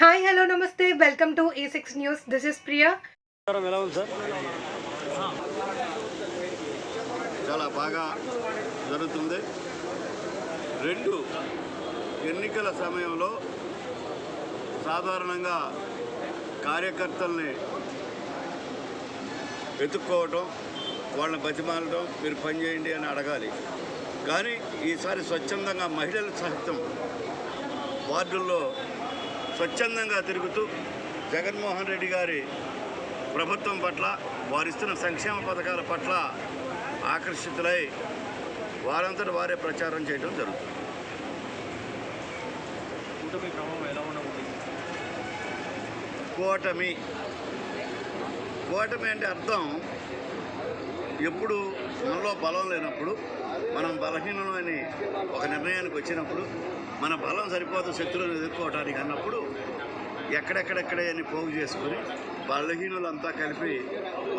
Hi hello నమస్తే welcome to A six news this is Priya ప్రచారం ఎలా ఉంది సార్? చాలా బాగా జరుగుతుంది. రెండు ఎన్నికల సమయంలో సాధారణంగా కార్యకర్తల్ని వెతుక్కోవటం వాళ్ళని బతిమాలటం మీరు పని చేయండి అని అడగాలి. కానీ ఈసారి స్వచ్ఛందంగా మహిళలు సహితం వార్డుల్లో స్వచ్ఛందంగా తిరుగుతూ జగన్మోహన్ రెడ్డి గారి ప్రభుత్వం పట్ల వారిస్తున్న సంక్షేమ పథకాల పట్ల ఆకర్షితులై వారంతట వారే ప్రచారం చేయడం జరుగుతుంది. కూటమి కూటమి. అంటే అర్థం ఎప్పుడు మనలో బలం లేనప్పుడు మనం బలహీనమని ఒక నిర్ణయానికి వచ్చినప్పుడు మన బలం సరిపోదు శత్రువులను ఎదుర్కోవటానికి అన్నప్పుడు ఎక్కడెక్కడెక్కడే అని పోగు చేసుకొని బలహీనులంతా కలిపి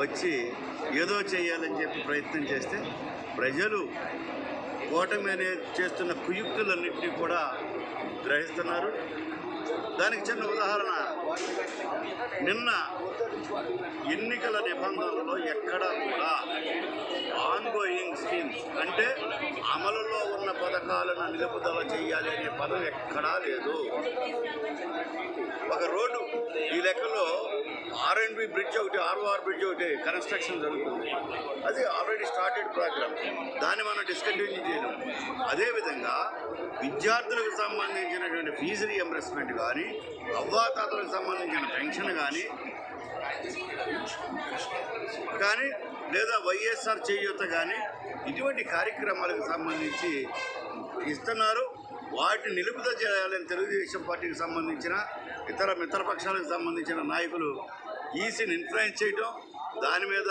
వచ్చి ఏదో చేయాలని చెప్పి ప్రయత్నం చేస్తే ప్రజలు కూటమి అనే చేస్తున్న కుయుక్తులన్నింటినీ కూడా గ్రహిస్తున్నారు. దానికి చిన్న ఉదాహరణ. నిన్న ఎన్నికల నిబంధనలలో ఎక్కడా కూడా ఆన్గోయింగ్ స్కీమ్స్ అంటే అమలులో ఉన్న పథకాలను నిలుపుదల చేయాలి అనే పదం ఎక్కడా లేదు. ఒక రోడ్డు ఈ లెక్కలో ఆర్ అండ్ బి బ్రిడ్జ్ ఒకటి ఆర్ఓఆర్ బ్రిడ్జ్ ఒకటి కన్స్ట్రక్షన్ జరుగుతుంది. అది ఆల్రెడీ స్టార్టెడ్ ప్రోగ్రామ్ దాన్ని మనం డిస్కంటిన్యూ చేయడం అదేవిధంగా విద్యార్థులకు సంబంధించినటువంటి ఫీజు రియంబర్స్మెంట్ కానీ అవ్వాతాతలకు సంబంధించిన పెన్షన్ కానీ కానీ లేదా వైఎస్ఆర్ చేయూత కానీ ఇటువంటి కార్యక్రమాలకు సంబంధించి ఇస్తున్నారు. వాటిని నిలుపుదల చేయాలని తెలుగుదేశం పార్టీకి సంబంధించిన ఇతర మిత్రపక్షాలకు సంబంధించిన నాయకులు ఈసీని ఇన్ఫ్లుయెన్స్ చేయటం దాని మీద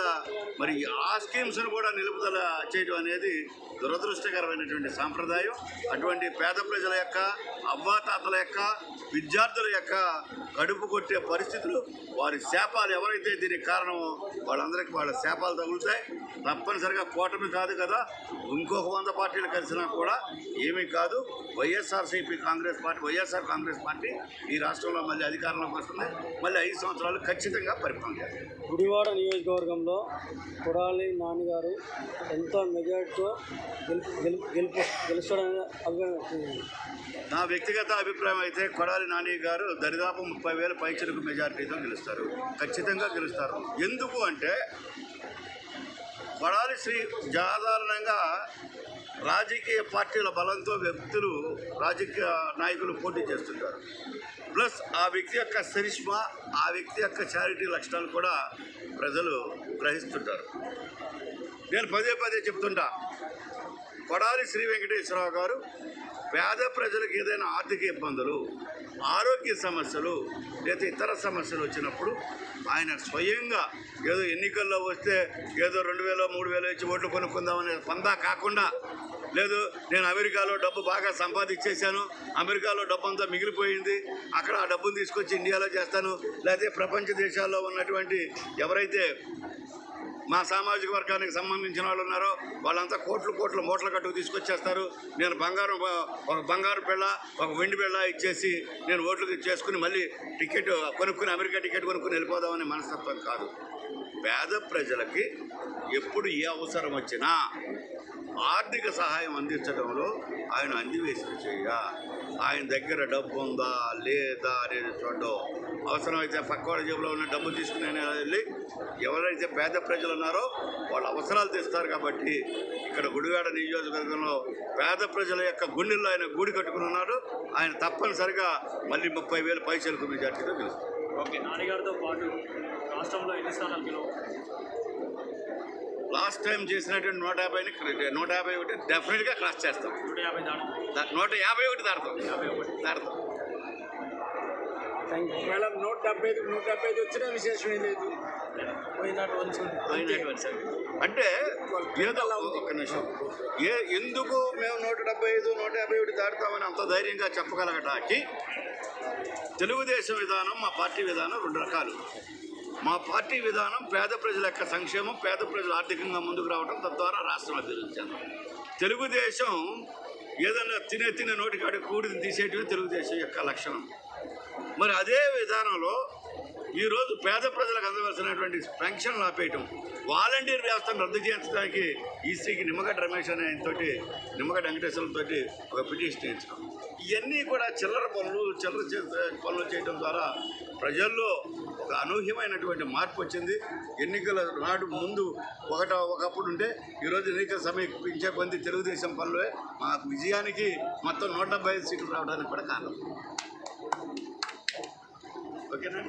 మరి ఆ స్కీమ్స్ను కూడా నిలుపుదల చేయడం అనేది దురదృష్టకరమైనటువంటి సాంప్రదాయం. అటువంటి పేద ప్రజల యొక్క అవ్వాతాతల యొక్క విద్యార్థుల యొక్క కడుపు కొట్టే పరిస్థితులు వారి శాపాలు ఎవరైతే దీనికి కారణమో వాళ్ళందరికీ వాళ్ళ శాపాలు తగులుతాయి. తప్పనిసరిగా కూటమి కాదు కదా. ఇంకొక వంద పార్టీలు కలిసినా కూడా ఏమీ కాదు. YSRCP Congress party YSR Congress party ఈ రాష్ట్రంలో మళ్ళీ అధికారంలోకి వస్తుంది. మళ్ళీ ఐదు సంవత్సరాలు ఖచ్చితంగా పరిపాలన గుడివాడ నియోజకవర్గంలో కొడాలి నాన్నగారు ఎంత మెజార్టీతో నా వ్యక్తిగత అభిప్రాయం అయితే కొడాలి నాని గారు దరిదాపు ముప్పై వేల పైచలకు మెజారిటీతో గెలుస్తారు. ఖచ్చితంగా గెలుస్తారు. ఎందుకు అంటే కొడాలి శ్రీ సాధారణంగా రాజకీయ పార్టీల బలంతో వ్యక్తులు రాజకీయ నాయకులు పోటీ చేస్తుంటారు. ప్లస్ ఆ వ్యక్తి యొక్క సరిష్మా ఆ వ్యక్తి యొక్క చారిటీ లక్షణాలు కూడా ప్రజలు గ్రహిస్తుంటారు. నేను పదే పదే చెప్తుంటా. కొడాలి శ్రీ వెంకటేశ్వరరావు గారు పేద ప్రజలకు ఏదైనా ఆర్థిక ఇబ్బందులు ఆరోగ్య సమస్యలు లేదా ఇతర సమస్యలు వచ్చినప్పుడు ఆయన స్వయంగా ఏదో ఎన్నికల్లో వస్తే ఏదో రెండు వేల మూడు వేలు ఇచ్చి ఓట్లు కొనుక్కుందామనే పందా కాకుండా లేదు నేను అమెరికాలో డబ్బు బాగా సంపాదించేశాను అమెరికాలో డబ్బు అంతా మిగిలిపోయింది అక్కడ ఆ డబ్బును తీసుకొచ్చి ఇండియాలో చేస్తాను లేకపోతే ప్రపంచ దేశాల్లో ఉన్నటువంటి ఎవరైతే మా సామాజిక వర్గానికి సంబంధించిన వాళ్ళు ఉన్నారో వాళ్ళంతా కోట్లు కోట్లు మూటల కట్టుకు తీసుకొచ్చేస్తారు. నేను బంగారం ఒక బంగారు బిళ్ళ ఒక వెండి బిళ్ళ ఇచ్చేసి నేను ఓట్లు చేసుకుని మళ్ళీ టికెట్ కొనుక్కుని అమెరికా టికెట్ కొనుక్కుని వెళ్ళిపోదామనే మనస్తత్వం కాదు. పేద ప్రజలకి ఎప్పుడు ఏ అవసరం వచ్చినా ఆర్థిక సహాయం అందించడంలో ఆయన అందివేసిన చేయ. ఆయన దగ్గర డబ్బు ఉందా లేదా అనేది చూడడం అవసరమైతే పక్కవాడి జేబులో ఉన్న డబ్బు తీసుకుని వెళ్ళి ఎవరైతే పేద ప్రజలు ఉన్నారో వాళ్ళ అవసరాలు తెస్తారు కాబట్టి ఇక్కడ గుడివాడ నియోజకవర్గంలో పేద ప్రజల యొక్క గుండెల్లో ఆయన గూడి కట్టుకుని ఉన్నాడు. ఆయన తప్పనిసరిగా మళ్ళీ ముప్పై వేల పైసలకు మెజార్టీతో గెలుస్తారు ఓకే నాన్నగారితో పాటు రాష్ట్రంలో ఎన్ని స్థానాలు గెలవు? లాస్ట్ టైం చేసినటువంటి నూట యాభైని నూట యాభై ఒకటి డెఫినెట్గా క్రాస్ చేస్తాం. నూట యాభై ఒకటి దాడతాం యాభై ఒకటి. దాడతాం ఒకవేళ నూట డెబ్బై ఐదు నూట డెబ్బై ఐదు వచ్చినా విశేషమే లేదు. అంటే ఒక్క నిమిషం. ఏ ఎందుకు మేము నూట డెబ్బై ఐదు నూట యాభై ఒకటి దాటుతామని అంత ధైర్యంగా చెప్పగలగటానికి తెలుగుదేశం విధానం మా పార్టీ విధానం రెండు రకాలు. మా పార్టీ విధానం పేద ప్రజల యొక్క సంక్షేమం పేద ప్రజలు ఆర్థికంగా ముందుకు రావడం తద్వారా రాష్ట్రం అభివృద్ధి చెందడం తెలుగుదేశం ఏదైనా తినే తినే నోటికాడి కూడిని తీసేటివి తెలుగుదేశం యొక్క లక్షణం. మరి అదే విధానంలో ఈరోజు పేద ప్రజలకు అందవలసినటువంటి పెన్షన్లు ఆపేయటం వాలంటీర్ వ్యవస్థను రద్దు చేయించడానికి ఈసీకి నిమ్మగడ్డ రమేష్ అనే ఆయనతోటి నిమ్మగడ్డ వెంకటేశ్వరంతో ఒక పిటిషన్ ఇచ్చాం ఇవన్నీ కూడా చిల్లర పనులు చిల్లర చే- పనులు చేయడం ద్వారా ప్రజల్లో ఒక అనూహ్యమైనటువంటి మార్పు వచ్చింది. ఎన్నికల నాడు ముందు ఒకట ఒకప్పుడు ఉంటే ఈరోజు ఎన్నికల సమీపించే కొంది తెలుగుదేశం పనులే మా విజయానికి మొత్తం నూట డెబ్బై ఐదు సీట్లు రావడానికి కూడా కారణం. ఓకేనా?